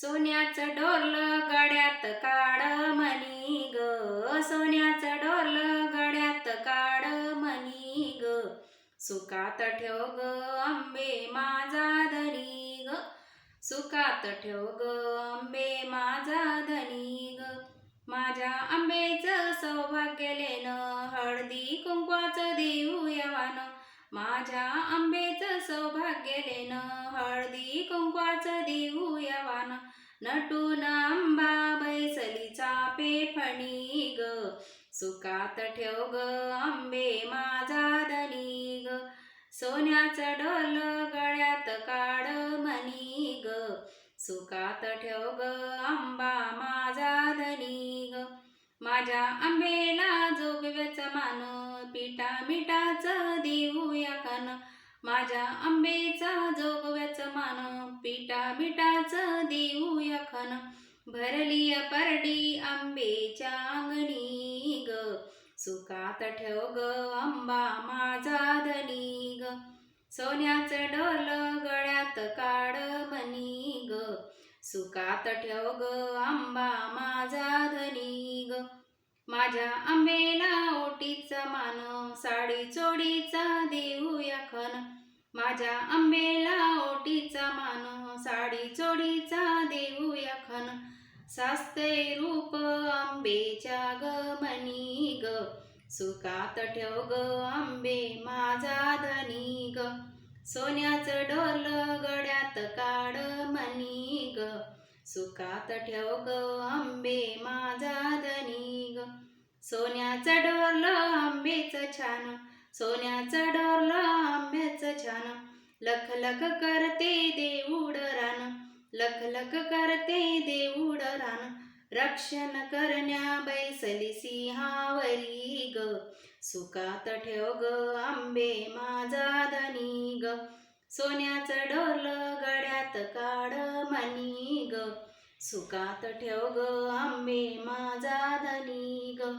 सोन्याचं डोरलं गड्यात काढ मनी ग. सोन्याचं डोरलं गड्यात काढ मनी ग. सुकात ठेव ग आंबे माझा धनी ग. सुकात ठेव ग आंबे माझा धनी ग. माझ्या आंब्याचं सौभाग्य लेणं हळदी कुंकवाचं देऊ यवान. माझ्या आंब्याचं नटून आंबा बैसलीचा पेफणी ग. सुकात ठेव ग आंबे माझा धनी ग सोन्याचं डोल गळ्यात काढ मनी ग. सुकात ठेव ग आंबा माझा धनी ग माझ्या आंबेला जोगव्याच मान पिठा मिठाचं देऊया कान माझ्या आंबेचा जो पिठा देऊया भरली परडी आंबेच्या अंगणी ग. सुखात ठेव ग आंबा माझा धनी ग. सोन्याचं डोल गळ्यात काड मनी ग. सुखात ठेव ग आंबा माझा धनी ग. माझ्या आंबेला ओटीचा मान साडी चोडीचा देऊया खन माझ्या आंबेला ओटीचा चोडीचा देऊया खन सास्ते रूप आंबेच्या ग मनी ग. सुखात ठेव ग आंबे माझा धनी ग. सोन्याचं डोल गड्यात काढ मनी ग. सुखात ठेव ग आंबे माझा धनी ग. सोन्याचं डोल आंबेचं छान. सोन्याचं डोल आंब्याचं छान. लख लख करते देऊड रान. लख लख करते देऊड रान रक्षण करण्या बैसली सिंहावरी ग. सुखात ठेव ग आंबे माझा धनी ग. सोन्याचं डोल गड्यात काढ मनी ग. सुखात ठेव ग आंबे माझा धनी ग.